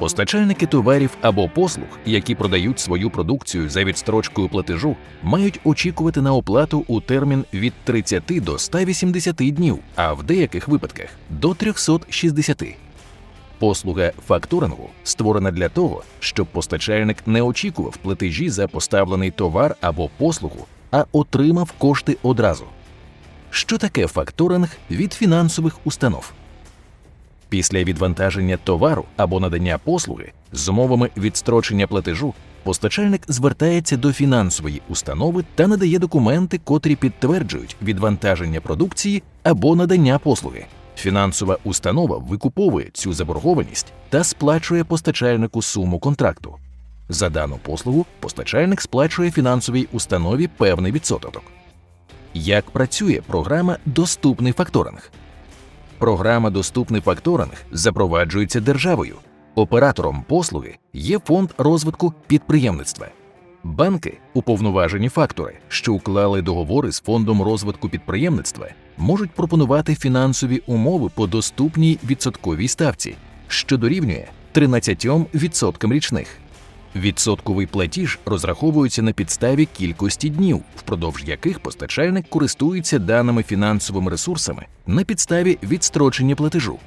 Постачальники товарів або послуг, які продають свою продукцію за відстрочкою платежу, мають очікувати на оплату у термін від 30 до 180 днів, а в деяких випадках до 360. Послуга факторингу створена для того, щоб постачальник не очікував платежі за поставлений товар або послугу, а отримав кошти одразу. Що таке факторинг від фінансових установ? Після відвантаження товару або надання послуги з умовами відстрочення платежу постачальник звертається до фінансової установи та надає документи, котрі підтверджують відвантаження продукції або надання послуги. Фінансова установа викуповує цю заборгованість та сплачує постачальнику суму контракту. За дану послугу постачальник сплачує фінансовій установі певний відсоток. Як працює програма Доступний факторинг? Програма Доступний факторинг запроваджується державою. Оператором послуги є фонд розвитку підприємництва. Банки, уповноважені фактори, що уклали договори з фондом розвитку підприємництва, можуть пропонувати фінансові умови по доступній відсотковій ставці, що дорівнює 13% річних. Відсотковий платіж розраховується на підставі кількості днів, впродовж яких постачальник користується даними фінансовими ресурсами на підставі відстрочення платежу.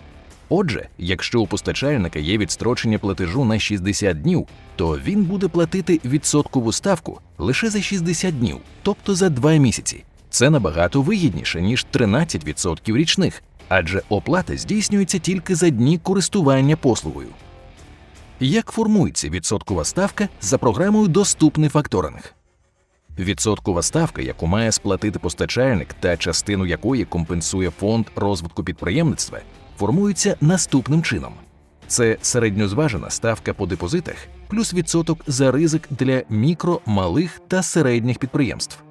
Отже, якщо у постачальника є відстрочення платежу на 60 днів, то він буде платити відсоткову ставку лише за 60 днів, тобто за 2 місяці. Це набагато вигідніше, ніж 13% річних, адже оплата здійснюється тільки за дні користування послугою. Як формується відсоткова ставка за програмою Доступний факторинг? Відсоткова ставка, яку має сплатити постачальник та частину якої компенсує фонд розвитку підприємництва, формується наступним чином: це середньозважена ставка по депозитах плюс відсоток за ризик для мікро, малих та середніх підприємств.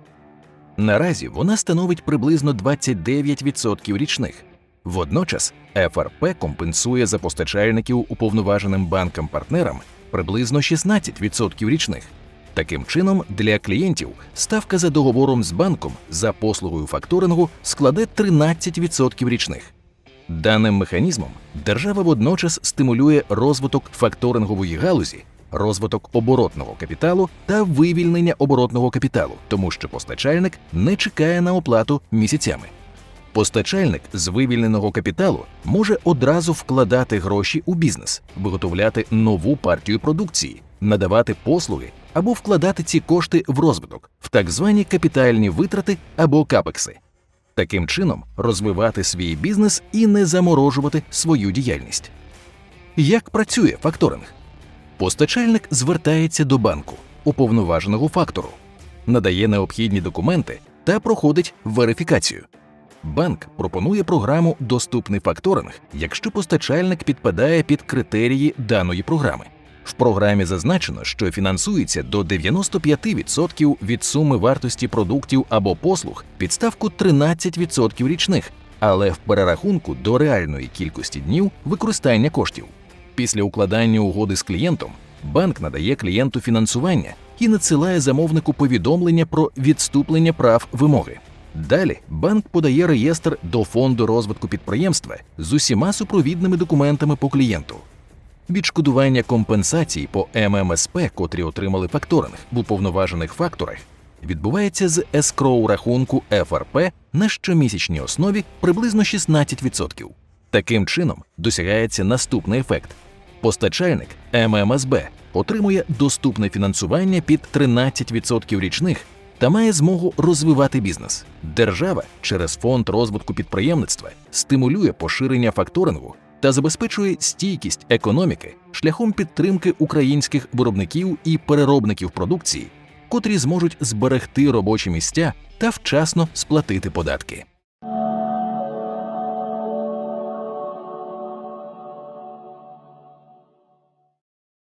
Наразі вона становить приблизно 29% річних. Водночас ФРП компенсує за постачальників уповноваженим банкам-партнерам приблизно 16% річних. Таким чином, для клієнтів ставка за договором з банком за послугою факторингу складе 13% річних. Даним механізмом держава водночас стимулює розвиток факторингової галузі, розвиток оборотного капіталу та вивільнення оборотного капіталу, тому що постачальник не чекає на оплату місяцями. Постачальник з вивільненого капіталу може одразу вкладати гроші у бізнес, виготовляти нову партію продукції, надавати послуги або вкладати ці кошти в розвиток, в так звані капітальні витрати або капекси. Таким чином розвивати свій бізнес і не заморожувати свою діяльність. Як працює факторинг? Постачальник звертається до банку, уповноваженого фактору, надає необхідні документи та проходить верифікацію. Банк пропонує програму Доступний факторинг, якщо постачальник підпадає під критерії даної програми. В програмі зазначено, що фінансується до 95% від суми вартості продуктів або послуг під ставку 13% річних, але в перерахунку до реальної кількості днів використання коштів. Після укладання угоди з клієнтом банк надає клієнту фінансування і надсилає замовнику повідомлення про відступлення прав вимоги. Далі банк подає реєстр до фонду розвитку підприємства з усіма супровідними документами по клієнту. Відшкодування компенсацій по ММСП, котрі отримали факторинг в уповноважених факторах, відбувається з ескроу рахунку ФРП на щомісячній основі приблизно 16%. Таким чином досягається наступний ефект: постачальник ММСБ отримує доступне фінансування під 13% річних та має змогу розвивати бізнес. Держава через фонд розвитку підприємництва стимулює поширення факторингу та забезпечує стійкість економіки шляхом підтримки українських виробників і переробників продукції, котрі зможуть зберегти робочі місця та вчасно сплатити податки.